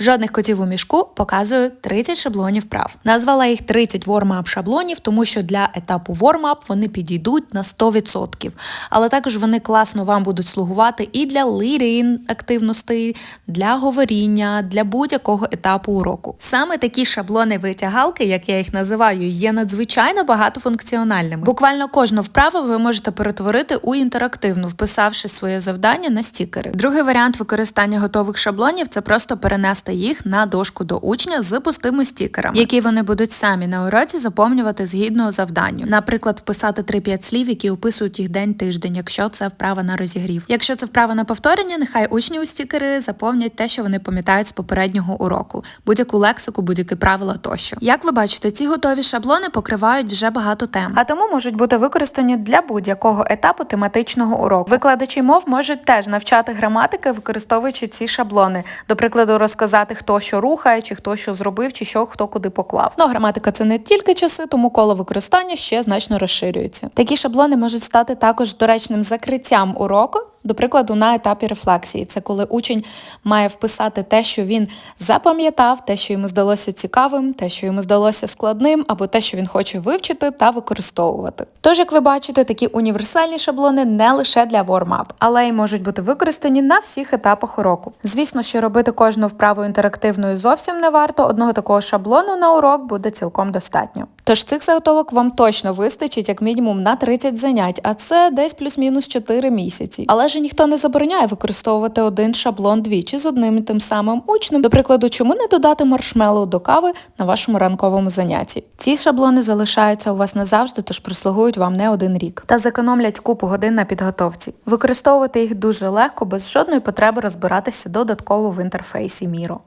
Жодних котів у мішку показую 30 шаблонів вправ. Назвала їх 30 warm-up шаблонів, тому що для етапу warm-up вони підійдуть на 100%. Але також вони класно вам будуть слугувати і для lead-in активностей, для говоріння, для будь-якого етапу уроку. Саме такі шаблони витягалки, як я їх називаю, є надзвичайно багатофункціональними. Буквально кожну вправу ви можете перетворити у інтерактивну, вписавши своє завдання на стікери. Другий варіант використання готових шаблонів це просто перенести їх на дошку до учня з пустими стікерами, які вони будуть самі на уроці заповнювати згідно завданню. Наприклад, вписати 3-5 слів, які описують їх день-тиждень, якщо це вправа на розігрів. Якщо це вправа на повторення, нехай учні у стікери заповнять те, що вони пам'ятають з попереднього уроку, будь-яку лексику, будь-які правила тощо. Як ви бачите, ці готові шаблони покривають вже багато тем, а тому можуть бути використані для будь-якого етапу тематичного уроку. Викладачі мов можуть теж навчати граматики, використовуючи ці шаблони. До прикладу, розказати, хто що рухає, чи хто що зробив, чи що хто куди поклав. Ну, граматика це не тільки часи, тому коло використання ще значно розширюється. Такі шаблони можуть стати також доречним закриттям уроку. До прикладу, на етапі рефлексії, це коли учень має вписати те, що він запам'ятав, те, що йому здалося цікавим, те, що йому здалося складним, або те, що він хоче вивчити та використовувати. Тож, як ви бачите, такі універсальні шаблони не лише для warm-up, але й можуть бути використані на всіх етапах уроку. Звісно, що робити кожну вправу інтерактивною зовсім не варто, одного такого шаблону на урок буде цілком достатньо. Тож цих заготовок вам точно вистачить як мінімум на 30 занять, а це десь плюс-мінус 4 місяці. Але ж ніхто не забороняє використовувати один шаблон двічі з одним і тим самим учнем. До прикладу, чому не додати маршмеллоу до кави на вашому ранковому занятті? Ці шаблони залишаються у вас назавжди, тож прислугують вам не один рік та зекономлять купу годин на підготовці. Використовувати їх дуже легко, без жодної потреби розбиратися додатково в інтерфейсі Міро.